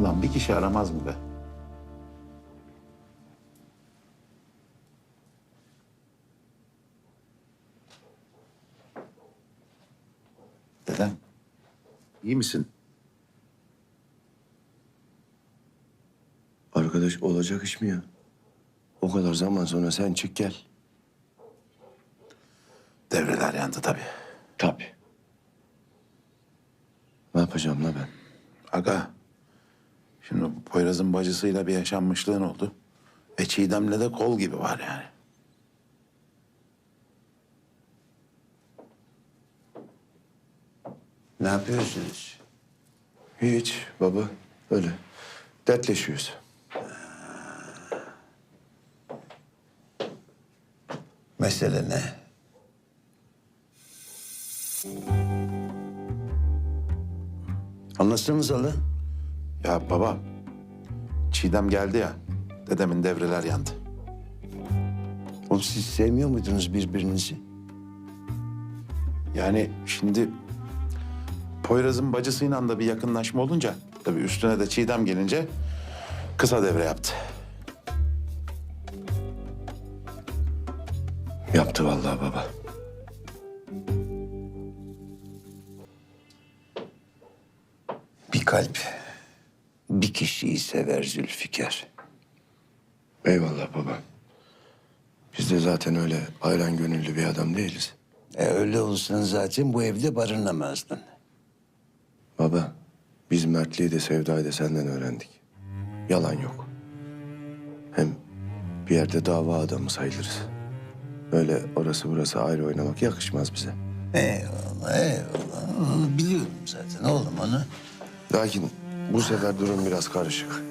Ulan bir kişi aramaz mı be? Dedem, iyi misin? Arkadaş olacak iş mi ya? O kadar zaman sonra sen çık gel. Devreler yandı tabii. Tabii. Ne yapacağım la ben? Aga, şimdi Poyraz'ın bacısıyla bir yaşanmışlığın oldu. E Çiğdem'le de kol gibi var yani. Ne yapıyorsunuz? Hiç baba öyle. Dertleşiyoruz. Mesele ne? Anlatsanız lan. Ya baba, Çiğdem geldi ya. Dedemin devreler yandı. Oğlum siz sevmiyor muydunuz birbirinizi? Yani şimdi Poyraz'ın bacısıyla da bir yakınlaşma olunca... ...tabii üstüne de Çiğdem gelince kısa devre yaptı. Yaptı vallahi baba. Bir kalp bir kişiyi sever Zülfikar. Eyvallah baba. Biz de zaten öyle ayran gönüllü bir adam değiliz. E öyle olsan zaten bu evde barınamazdın. Baba, biz mertliği de sevdayı da senden öğrendik. Yalan yok. Hem bir yerde dava adamı sayılırız. Öyle orası burası ayrı oynamak yakışmaz bize. Eyvallah eyvallah. Biliyorum zaten oğlum onu. Lakin bu sefer durum biraz karışık.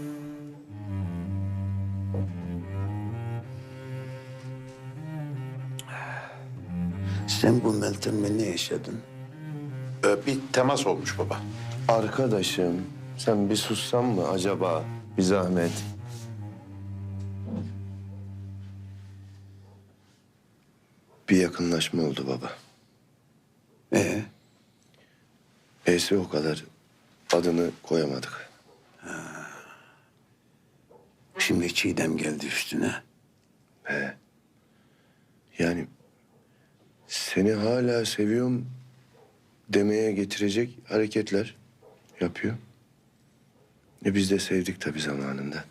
Sen bu Meltem'le ne yaşadın? Ee, bir temas olmuş baba. Arkadaşım, sen bir sussan mı acaba? Bir zahmet. Bir yakınlaşma oldu baba. Ee, Neyse o kadar. Adını koyamadık. şimdi Çiğdem geldi üstüne. He. Yani seni hala seviyorum demeye getirecek hareketler yapıyor. E biz de sevdik tabii zamanında.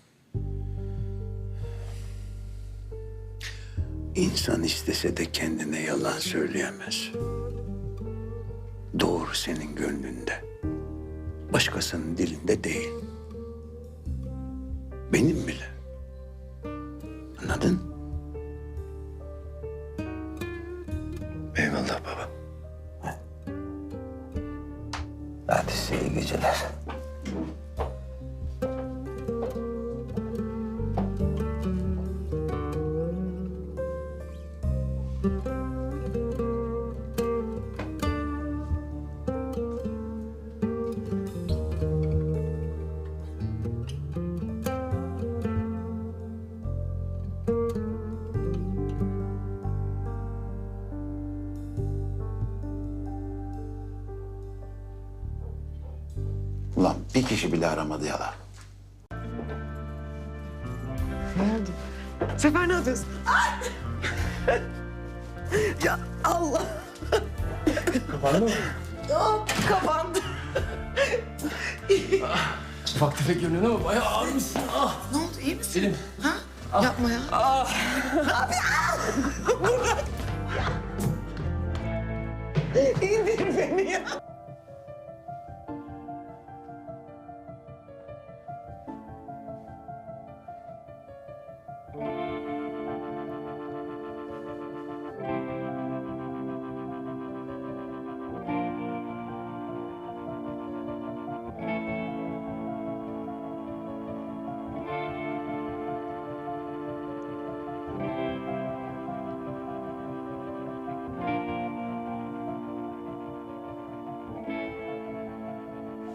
İnsan istese de kendine yalan söyleyemez. Doğru senin gönlünde. Başkasının dilinde değil. Benim bile. Anladın? Eyvallah baba. Hadi size iyi geceler. Ulan bir kişi bile aramadı yalan. Ne oldu? Sefer ne yapıyorsun? ya Allah. Kapandı mı? Oh, kapandı. Ufak tefek görünüyor ama bayağı ağrımışsın. Ah! Ne oldu iyi misin? Elim. Ha? Yapma ya. Abi İndir beni ya.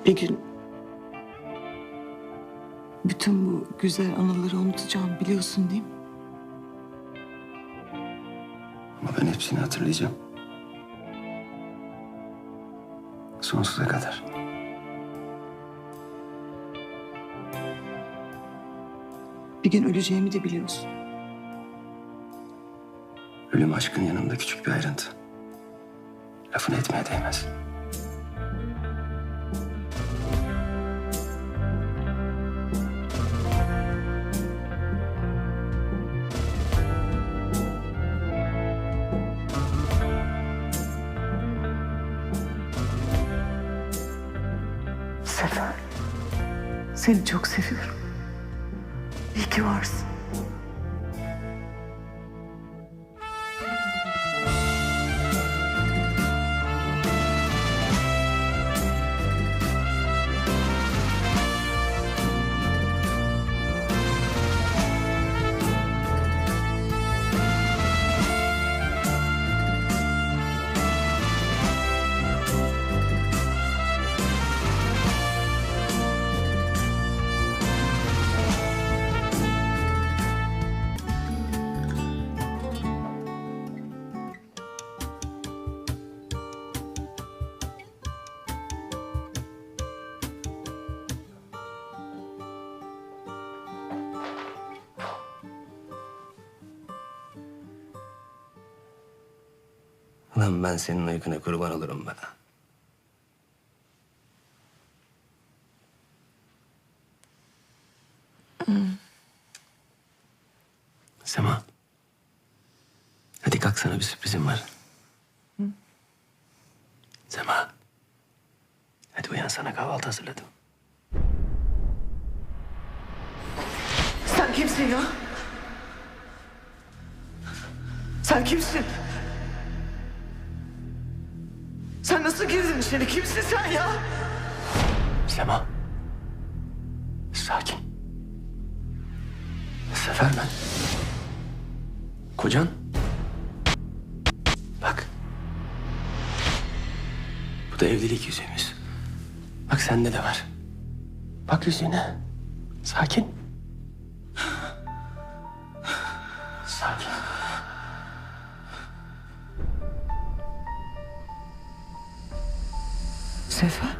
Bir gün bütün bu güzel anıları unutacağım biliyorsun değil mi? Ama ben hepsini hatırlayacağım. Sonsuza kadar. Bir gün öleceğimi de biliyorsun. Ölüm aşkın yanında küçük bir ayrıntı. Lafını etmeye değmez. Seni çok seviyorum. İyi ki varsın. Lan ben senin uykuna kurban olurum be. Sema. Hadi kalk sana bir sürprizim var. Sema. Hadi uyan sana kahvaltı hazırladım. Sen kimsin ya? Sen kimsin? Nasıl girdin içeri? Kimsin sen ya? Sema. Sakin. Sefer ben. Kocan. Bak. Bu da evlilik yüzüğümüz. Bak sende de var. Bak yüzüğüne. Sakin. Sefer.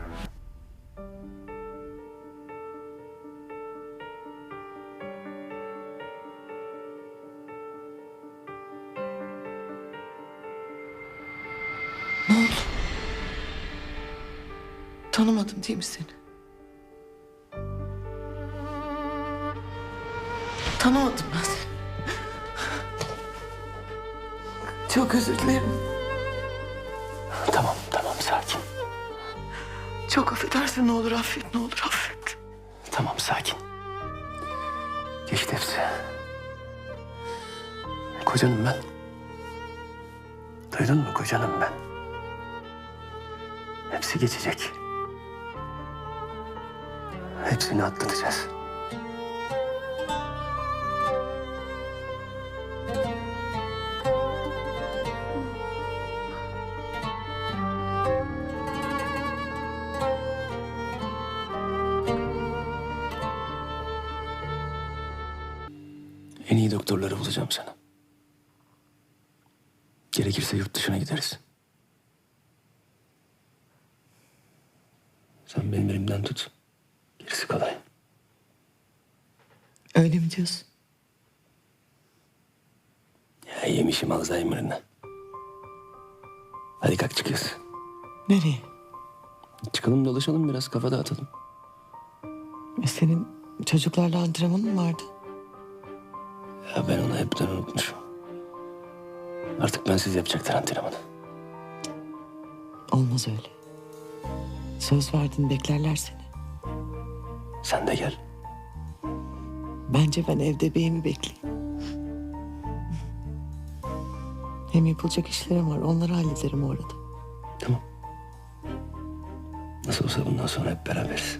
Ne oldu? Tanımadım değil mi seni? Tanımadım ben seni. Çok özür dilerim. Çok affedersin ne olur affet ne olur affet. Tamam sakin. Geçti hepsi. Kocanım ben. Duydun mu kocanım ben? Hepsi geçecek. Hepsini atlatacağız. Doktorları bulacağım sana. Gerekirse yurt dışına gideriz. Sen benim elimden tut. Gerisi kolay. Öyle mi diyorsun? Ya yemişim Alzheimer'ını. Hadi kalk çıkıyoruz. Nereye? Çıkalım dolaşalım biraz kafa dağıtalım. E senin çocuklarla antrenmanın vardı. Ya ben onu hepten unutmuşum. Artık bensiz yapacaklar antrenmanı. Olmaz öyle. Söz verdin beklerler seni. Sen de gel. Bence ben evde beyimi bekleyeyim. Hem yapılacak işlerim var. Onları hallederim orada. Tamam. Nasıl olsa bundan sonra hep beraberiz.